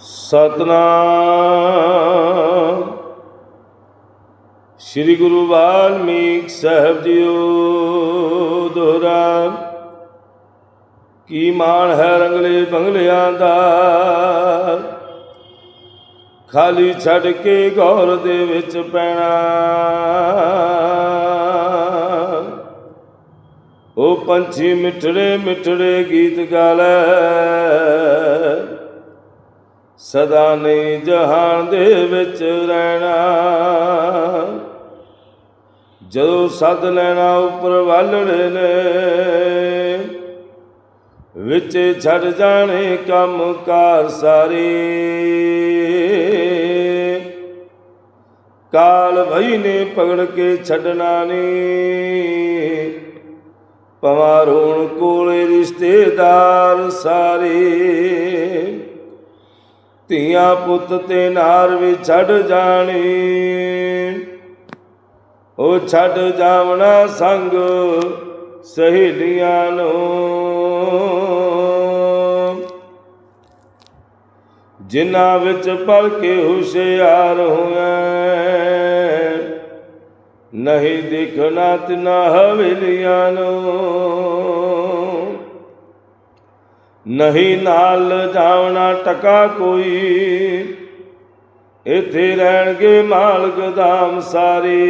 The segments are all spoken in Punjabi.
ਸਤਨਾਮ। ਸ੍ਰੀ ਗੁਰੂ ਵਾਲਮੀਕ ਸਾਹਿਬ ਜੀਓ ਦੋਹਰਾ ਕੀ ਮਾਣ ਹੈ ਰੰਗਲੇ ਬੰਗਲਿਆਂ ਦਾ। ਖਾਲੀ ਛੱਡ ਕੇ ਗੌਰ ਦੇ ਵਿੱਚ ਪੈਣਾ। ਉਹ ਪੰਛੀ ਮਿੱਠੜੇ ਮਿੱਠੜੇ ਗੀਤ ਗਾ ਲੈ ਸਦਾ ਨਹੀਂ ਜਹਾਨ ਦੇ ਵਿੱਚ ਰਹਿਣਾ। ਜਦੋਂ ਸੱਦ ਲੈਣਾ ਉੱਪਰ ਵਾਲੜੇ ਨੇ, ਵਿੱਚ ਛੱਡ ਜਾਣੇ ਕੰਮ ਕਾਰ ਸਾਰੇ। ਕਾਲ ਭਈ ਨੇ ਪਕੜ ਕੇ ਛੱਡਣਾ ਨਹੀਂ ਪਵਾਂ ਰੋਣ ਕੋਲੇ ਰਿਸ਼ਤੇਦਾਰ ਸਾਰੇ। ਧੀਆਂ ਪੁੱਤ ਤੇ ਨਾਰ ਵੀ ਛੱਡ ਜਾਣੀ। ਉਹ ਛੱਡ ਜਾਵਣਾ ਸੰਗ ਸਹੇਲੀਆਂ ਨੂੰ। ਜਿਨ੍ਹਾਂ ਵਿੱਚ ਪਲ ਕੇ ਹੁਸ਼ਿਆਰ ਹੋਇਆ ਨਹੀਂ ਦੇਖਣਾ ਤਿਨਾ ਹਵੇਲੀਆਂ ਨੂੰ। ਨਹੀਂ ਨਾਲ ਜਾਵਣਾ ਟਕਾ ਕੋਈ। ਇੱਥੇ ਰਹਿਣਗੇ ਮਾਲਕ ਧਾਮ ਸਾਰੇ।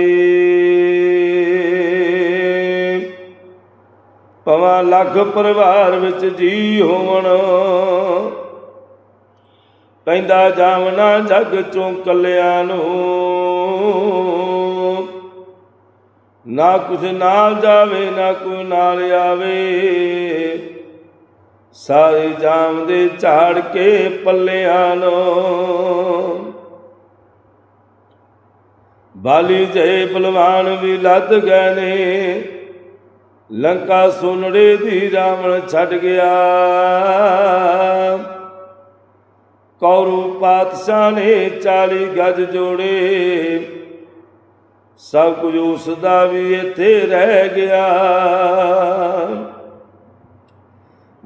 ਪਵਾ ਲੱਖ ਪਰਿਵਾਰ ਵਿੱਚ ਜੀ ਹੋਵਣ। ਕਹਿੰਦਾ ਜਾਵਣਾ ਜਗ ਚੋਂ ਕੱਲਿਆਂ ਨੂੰ। ਨਾ ਕੁਛ ਨਾਲ ਜਾਵੇ, ਨਾ ਕੋਈ ਨਾਲ ਆਵੇ। ਸਾਰੇ ਜਾਮ ਦੇ ਝਾੜ ਕੇ ਪੱਲਿਆਂ ਨੂੰ। ਬਾਲੀ ਜੈ ਬਲਵਾਨ ਵੀ ਲੱਦ ਗਏ ਨੇ। ਲੰਕਾ ਸੁਨੜੇ ਦੀ ਰਾਵਣ ਛੱਡ ਗਿਆ। ਕੌਰੂ ਪਾਤਸ਼ਾਹ ਨੇ 40 ਗਜ ਜੋੜੇ। ਸਭ ਕੁਝ ਉਸ ਦਾ ਵੀ ਇੱਥੇ ਰਹਿ ਗਿਆ।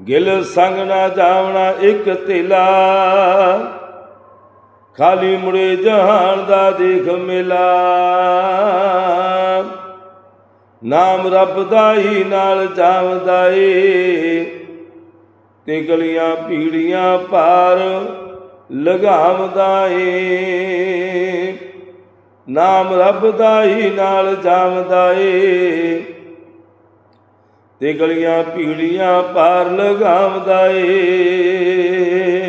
ਗਿਲ ਸੰਗ ਨਾ ਜਾਵਣਾ ਇੱਕ ਤੇਲਾ। ਖਾਲੀ ਮੁੜੇ ਜਹਾਨ ਦਾ ਦੇਖ ਮੇਲਾ। ਨਾਮ ਰੱਬ ਦਾ ਹੀ ਨਾਲ ਜਾਵਦਾ ਏ। ਤੇ ਗਲੀਆਂ ਪੀੜੀਆਂ ਪਾਰ ਲਗਾਵਦਾ ਏ। ਨਾਮ ਰੱਬ ਦਾ ਹੀ ਨਾਲ ਜਾਵਦਾ ਏ। ਤੇ ਗਲੀਆਂ ਪੀੜੀਆਂ ਪਾਰ ਲਗਾਵਦਾ ਏ।